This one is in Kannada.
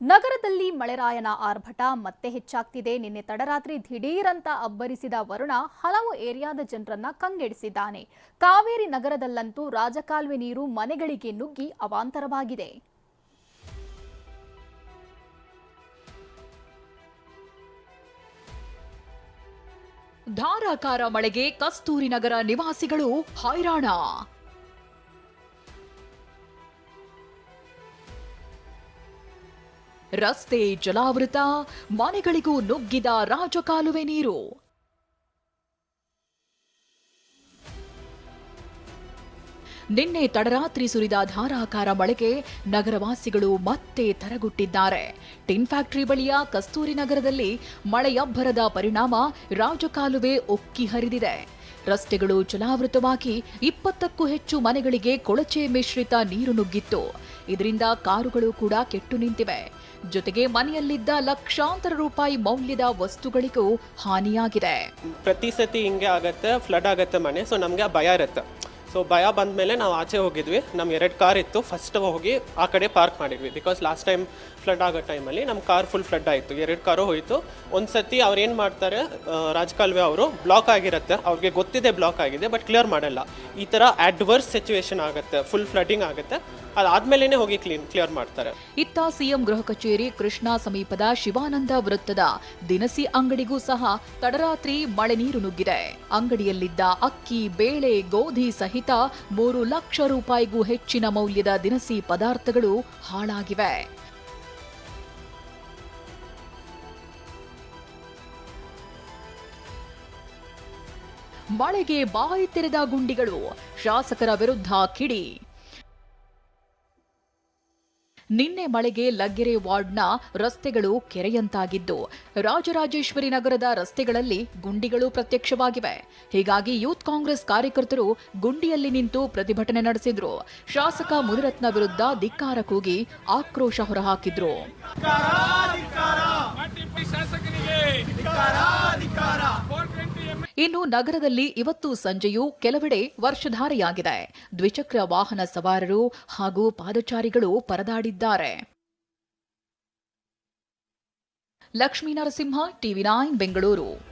ನಗರದಲ್ಲಿ ಮಳೆರಾಯನ ಆರ್ಭಟ ಮತ್ತೆ ಹೆಚ್ಚಾಗ್ತಿದೆ. ನಿನ್ನೆ ತಡರಾತ್ರಿ ದಿಢೀರಂತ ಅಬ್ಬರಿಸಿದ ವರುಣ ಹಲವು ಏರಿಯಾದ ಜನರನ್ನ ಕಂಗೆಡಿಸಿದ್ದಾನೆ. ಕಾವೇರಿ ನಗರದಲ್ಲಂತೂ ರಾಜಕಾಲುವೆ ನೀರು ಮನೆಗಳಿಗೆ ನುಗ್ಗಿ ಅವಾಂತರವಾಗಿದೆ. ಧಾರಾಕಾರ ಮಳೆಗೆ ಕಸ್ತೂರಿ ನಗರ ನಿವಾಸಿಗಳು ಹೈರಾಣ. ರಸ್ತೆ ಜಲಾವೃತ, ಮನೆಗಳಿಗೂ ನುಗ್ಗಿದ ರಾಜಕಾಲುವೆ ನೀರು. ನಿನ್ನೆ ತಡರಾತ್ರಿ ಸುರಿದ ಧಾರಾಕಾರ ಮಳೆಗೆ ನಗರವಾಸಿಗಳು ಮತ್ತೆ ತರಗುಟ್ಟಿದ್ದಾರೆ. ಟಿನ್ ಫ್ಯಾಕ್ಟರಿ ಬಳಿಯ ಕಸ್ತೂರಿ ನಗರದಲ್ಲಿ ಮಳೆಯಬ್ಬರದ ಪರಿಣಾಮ ರಾಜಕಾಲುವೆ ಉಕ್ಕಿ ಹರಿದಿದೆ. ರಸ್ತೆಗಳು ಜಲಾವೃತವಾಗಿ ಇಪ್ಪತ್ತಕ್ಕೂ ಹೆಚ್ಚು ಮನೆಗಳಿಗೆ ಕೊಳಚೆ ಮಿಶ್ರಿತ ನೀರು ನುಗ್ಗಿತ್ತು. ಇದರಿಂದ ಕಾರುಗಳು ಕೂಡ ಕೆಟ್ಟು ನಿಂತಿವೆ. ಜೊತೆಗೆ ಮನೆಯಲ್ಲಿದ್ದ ಲಕ್ಷಾಂತರ ರೂಪಾಯಿ ಮೌಲ್ಯದ ವಸ್ತುಗಳಿಗೂ ಹಾನಿಯಾಗಿದೆ. ಪ್ರತಿ ಸತಿ ಹಿಂಗೆ ಆಗತ್ತೆ ಫ್ಲಡ್ ಆಗತ್ತೆ ಮನೆ ಸೊ ನಮಗೆ ಭಯ ಇರುತ್ತೆ. ಸೊ ಭಯ ಬಂದಮೇಲೆ ನಾವು ಆಚೆ ಹೋಗಿದ್ವಿ. ನಮ್ಗೆ ಎರಡು ಕಾರ್ ಇತ್ತು. ಫಸ್ಟ್ ಹೋಗಿ ಆ ಕಡೆ ಪಾರ್ಕ್ ಮಾಡಿದ್ವಿ. ಬಿಕಾಸ್ ಲಾಸ್ಟ್ ಟೈಮ್ ಫ್ಲಡ್ ಆಗೋ ಟೈಮಲ್ಲಿ ನಮ್ಮ ಕಾರ್ ಫುಲ್ ಫ್ಲಡ್ ಆಯಿತು. ಎರಡು ಕಾರು ಹೋಯಿತು. ಒಂದು ಸತಿ ಅವ್ರು ಏನು ಮಾಡ್ತಾರೆ ರಾಜಕಾಲುವೆ ಅವರು ಬ್ಲಾಕ್ ಆಗಿರುತ್ತೆ. ಅವ್ರಿಗೆ ಗೊತ್ತಿದೆ ಬ್ಲಾಕ್ ಆಗಿದೆ ಬಟ್ ಕ್ಲಿಯರ್ ಮಾಡಲ್ಲ. ಈ ಥರ ಅಡ್ವರ್ಸ್ ಸಿಚುವೇಶನ್ ಆಗುತ್ತೆ ಫುಲ್ ಫ್ಲಡ್ಡಿಂಗ್ ಆಗುತ್ತೆ. ಅದಾದ್ಮೇಲೆ ಹೋಗಿ ಕ್ಲೀನ್ ಕ್ಲಿಯರ್ ಮಾಡ್ತಾರೆ. ಇತ್ತ ಸಿಎಂ ಗೃಹ ಕಚೇರಿ ಕೃಷ್ಣಾ ಸಮೀಪದ ಶಿವಾನಂದ ವೃತ್ತದ ದಿನಸಿ ಅಂಗಡಿಗೂ ಸಹ ತಡರಾತ್ರಿ ಮಳೆ ನೀರು ನುಗ್ಗಿದೆ. ಅಂಗಡಿಯಲ್ಲಿದ್ದ ಅಕ್ಕಿ, ಬೇಳೆ, ಗೋಧಿ ಸಹಿತ ಮೂರು ಲಕ್ಷ ರೂಪಾಯಿಗೂ ಹೆಚ್ಚಿನ ಮೌಲ್ಯದ ದಿನಸಿ ಪದಾರ್ಥಗಳು ಹಾಳಾಗಿವೆ. ಮಳೆಗೆ ಬಾಯಿ ತೆರೆದ ಗುಂಡಿಗಳು, ಶಾಸಕರ ವಿರುದ್ಧ ಕಿಡಿ. ನಿನ್ನೆ ಮಳೆಗೆ ಲಗ್ಗೆರೆ ವಾರ್ಡ್ನ ರಸ್ತೆಗಳು ಕೆರೆಯಂತಾಗಿದ್ದು. ರಾಜರಾಜೇಶ್ವರಿ ನಗರದ ರಸ್ತೆಗಳಲ್ಲಿ ಗುಂಡಿಗಳು ಪ್ರತ್ಯಕ್ಷವಾಗಿವೆ. ಹೀಗಾಗಿ ಯೂತ್ ಕಾಂಗ್ರೆಸ್ ಕಾರ್ಯಕರ್ತರು ಗುಂಡಿಯಲ್ಲಿ ನಿಂತು ಪ್ರತಿಭಟನೆ ನಡೆಸಿದ್ರು. ಶಾಸಕ ಮುನಿರತ್ನ ವಿರುದ್ಧ ಧಿಕ್ಕಾರ ಕೂಗಿ ಆಕ್ರೋಶ ಹೊರಹಾಕಿದ್ರು. ಇನ್ನು ನಗರದಲ್ಲಿ ಇವತ್ತು ಸಂಜೆಯೂ ಕೆಲವೆಡೆ ವರ್ಷಧಾರೆಯಾಗಿದೆ. ದ್ವಿಚಕ್ರ ವಾಹನ ಸವಾರರು ಹಾಗೂ ಪಾದಚಾರಿಗಳು ಪರದಾಡಿದ್ದಾರೆ. Lakshminarasimha, TV nine, Bengaluru.